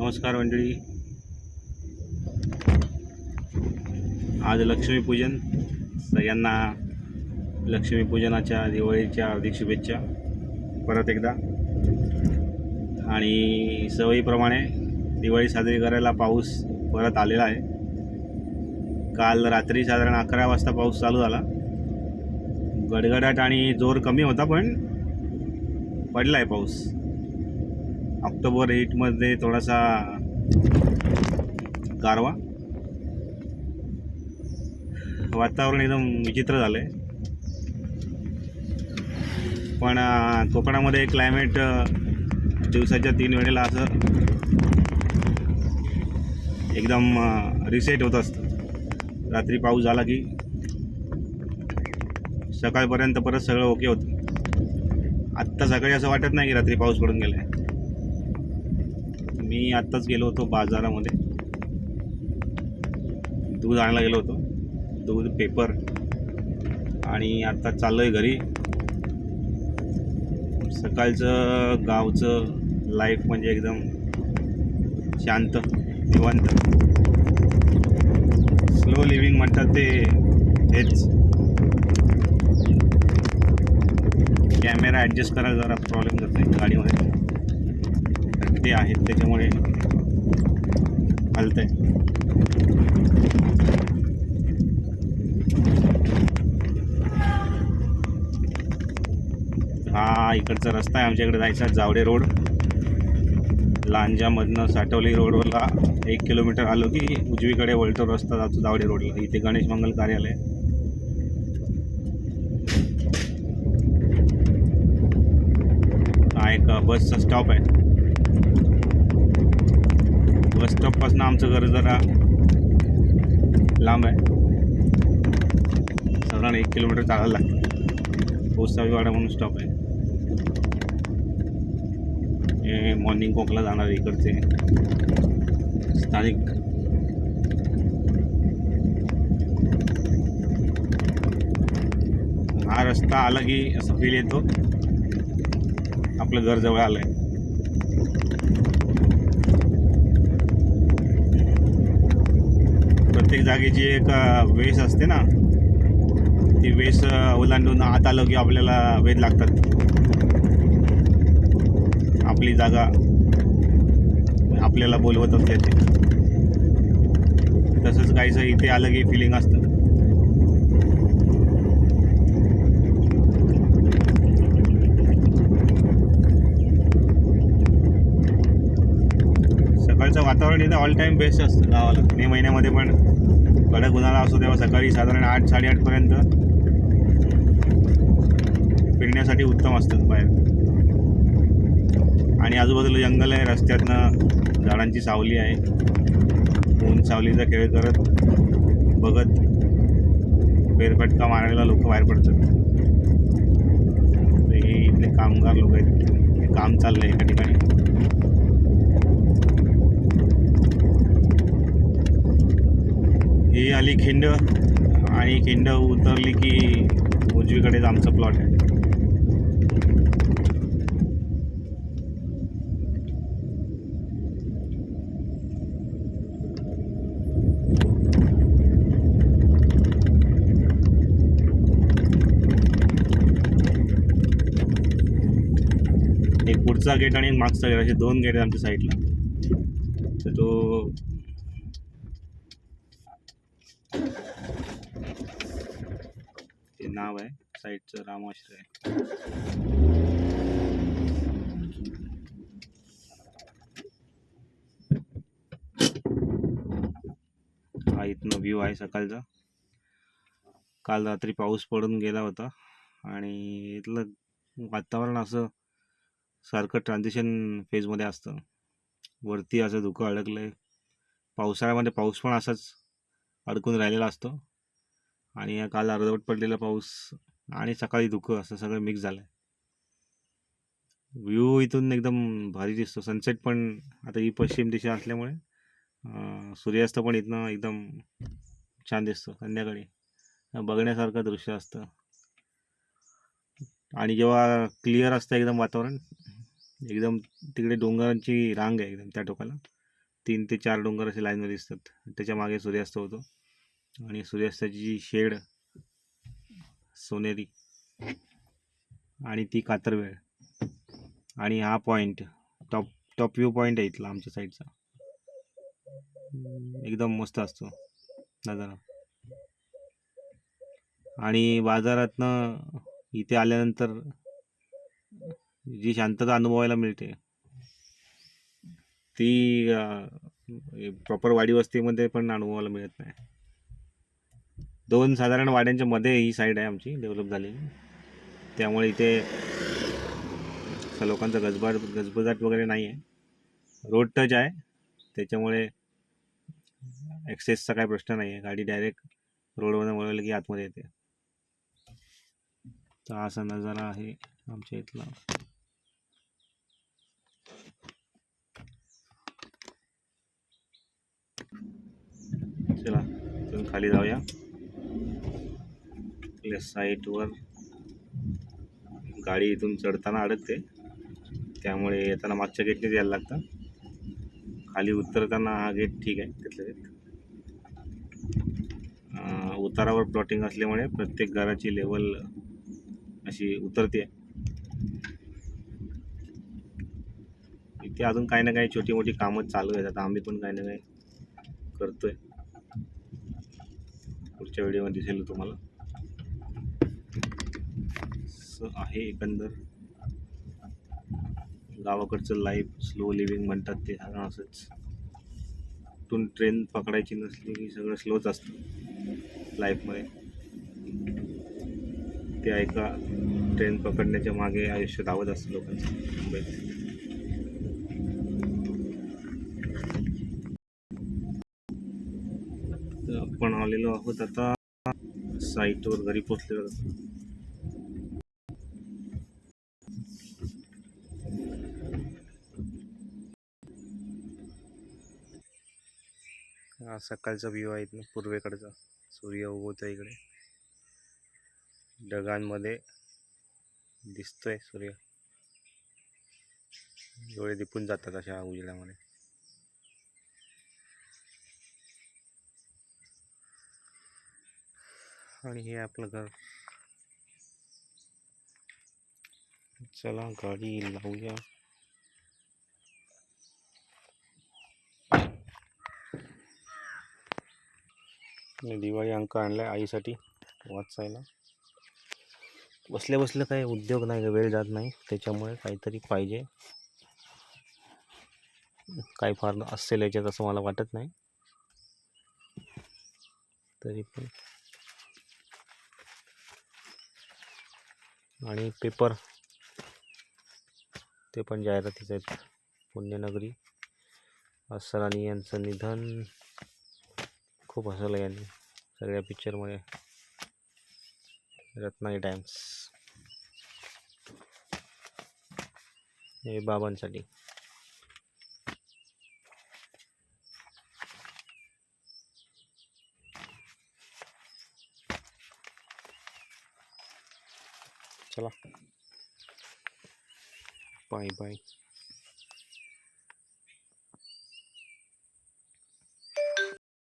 नमस्कार मंडळी. आज लक्ष्मीपूजन सगळ्यांना लक्ष्मीपूजनाच्या दिवाळीच्या हार्दिक शुभेच्छा. परत एकदा. आणि सवयीप्रमाणे दिवाळी साजरी करायला पाऊस परत आलेला आहे. काल रात्री साधारण अकरा वाजता पाऊस चालू झाला. गडगडाट आणि जोर कमी होता पण पडला आहे पाऊस. ऑक्टोबर एटमध्ये थोडासा गारवा. वातावरण एकदम विचित्र झालं आहे पण कोकणामध्ये क्लायमेट दिवसाच्या तीन वेळेला असं एकदम रिसेट होत असतं. रात्री पाऊस झाला की सकाळपर्यंत परत सगळं ओके होतं. आत्ता सकाळी असं वाटत नाही की रात्री पाऊस पडून गेला आहे मी आत्ताच गेलो होतो बाजारामध्ये. दूध आणायला गेलो होतो. दूध पेपर आणि आत्ता चाललो आहे घरी. सकाळचं गावचं लाईफ म्हणजे एकदम शांत निवांत. स्लो लिव्हिंग म्हणतात ते हेच. कॅमेरा ॲडजस्ट करायला जरा प्रॉब्लेम जातो गाडीमध्ये. ते आहेत त्याच्यामुळे हलतंय. हा इकडचा रस्ता आहे आमच्याकडे जायचा जावडे रोड. लांजामधनं साठवली रोडवरला एक किलोमीटर आलो की उजवीकडे वळतो रस्ता जातो जावडे रोडला. इथे गणेश मंगल कार्यालय. हा एक बसचा स्टॉप आहे. बस स्टॉपपासून आमचं घर जरा लांब आहे. साधारण एक किलोमीटर चालायला लागतं. गोसावीवाडा म्हणून स्टॉप आहे. हे मॉर्निंग कोकला जाणार इकडचे. स्थानिक. हा रस्ता आला की असं फील येतो. आपलं घर जवळ आलं आहे प्रत्येक जागेची एक वेस असते ना ती वेस ओलांडून आत आलं की आपल्याला वेध लागतात. आपली जागा आपल्याला बोलवत असते ते. तसंच काहीसं इथे आलं की फिलिंग असतं. सकाळचं वातावरण इथं ऑल टाईम बेस्ट असतं गावाला. मे महिन्यामध्ये पण. कडक उन्हाळा असतो तेव्हा सकाळी साधारण आठ साडेआठपर्यंत फिरण्यासाठी उत्तम असतात बाहेर. आणि आजूबाजूला जंगल आहे रस्त्यातनं झाडांची सावली आहे. ऊन सावलीचा खेळ करत बघत फेरफटका मारायला लोक बाहेर पडतात. हे इथले कामगार लोक आहेत. हे काम चाललं आहे एका ठिकाणी. ही आली खिंड आणि खिंड उतरली की उजवीकडेच आमचा प्लॉट आहे. एक पुढचा गेट आणि एक मागचा गेट असे दोन गेट आहेत आमच्या साईडला तर तो नाव आहे. साईडचं रामाश्रय हा इथनं व्ह्यू आहे सकाळचा. काल रात्री पाऊस पडून गेला होता. आणि इथलं वातावरण असं सारखं ट्रान्झिशन फेजमध्ये असतं. वरती असं धुकं अडकलं आहे पावसाळ्यामध्ये पाऊस पण असाच अडकून राहिलेला असतो. आणि या काल अर्धवट पडलेला पाऊस आणि सकाळी धुकं असं सगळं मिक्स झालं आहे व्ह्यू इथून एकदम भारी दिसतो. सनसेट पण आता ही पश्चिम दिशा असल्यामुळे सूर्यास्त पण इथनं एकदम छान दिसतो. संध्याकाळी बघण्यासारखं दृश्य असतं. आणि जेव्हा क्लिअर असतं एकदम वातावरण एकदम तिकडे डोंगरांची रांग आहे एकदम त्या टोकाला. तीन ते चार डोंगर असे लाईनमध्ये दिसतात. त्याच्यामागे सूर्यास्त होतो. आणि सूर्यास्ताची जी शेड सोनेरी आणि ती कातरवेळ आणि हा point top top view point आहे इथला आमच्या साईडचा एकदम मस्त असतो नजारा. आणि बाजारातनं इथे आल्यानंतर जी शांतता अनुभवायला मिळते ती प्रॉपर वाडी वस्तीमध्ये पण अनुभवायला मिळत नाही. दोन साधारण वाड्यांच्या मध्ये ही साईड आहे आमची डेव्हलप झालेली. त्यामुळे इथे लोकांचा गजबाज गजबजाट वगैरे नाही आहे रोड टच आहे. त्याच्यामुळे ॲक्सेसचा काय प्रश्न नाही आहे गाडी डायरेक्ट रोडवरून वळवलं की आतमध्ये येते. तर असा नजारा आहे आमच्या इथला. चला खाली जाऊया. आपल्या साईटवर गाडी इथून चढताना अडकते. त्यामुळे येताना मागच्या गेटनेच यायला लागतं. खाली उतरताना हा गेट ठीक आहे तिथलं गेट उतारावर प्लॉटिंग असल्यामुळे प्रत्येक घराची लेवल अशी उतरते. इथे अजून काही ना काही छोटी मोठी कामं चालू आहेत. आता आम्ही पण काही ना काही करतोय. मागच्या व्हिडिओमध्ये दिसेल तुम्हाला. स आहे एकंदर. गावाकडचं लाईफ स्लो लिव्हिंग म्हणतात ते कारण असंच. कुठून ट्रेन पकडायची नसली की सगळं स्लोच असतं लाईफमध्ये ते ऐका ट्रेन पकडण्याच्या मागे आयुष्य धावत असतं लोकांचं. मुंबईत तर आपण आलेलो आहोत आता. साईटवर घरी पोचलेलो हा सकाळचा व्ह्यू आहे इथनं पूर्वेकडचा. सूर्य उगवतो इकडे. ढगांमध्ये दिसतोय सूर्य. डोळे दिपून जातात अशा उजेडामध्ये. आणि हे आपलं घर. चला गाडी लावूया. दिवाळी अंक आणलाय आईसाठी वाचायला. बसल्या बसल्या काही उद्योग नाही का वेळ जात नाही त्याच्यामुळे काहीतरी पाहिजे. काही फार असेल याच्यात असं मला वाटत नाही. तरी पण आणि पेपर. ते पण जाहिरातीच आहेत. पुण्यनगरी. असरानी यांचं निधन. खूप हसवलं यांनी. सगळ्या पिक्चरमुळे रत्नागिरी टाइम्स हे बाबांसाठी. चला बाय बाय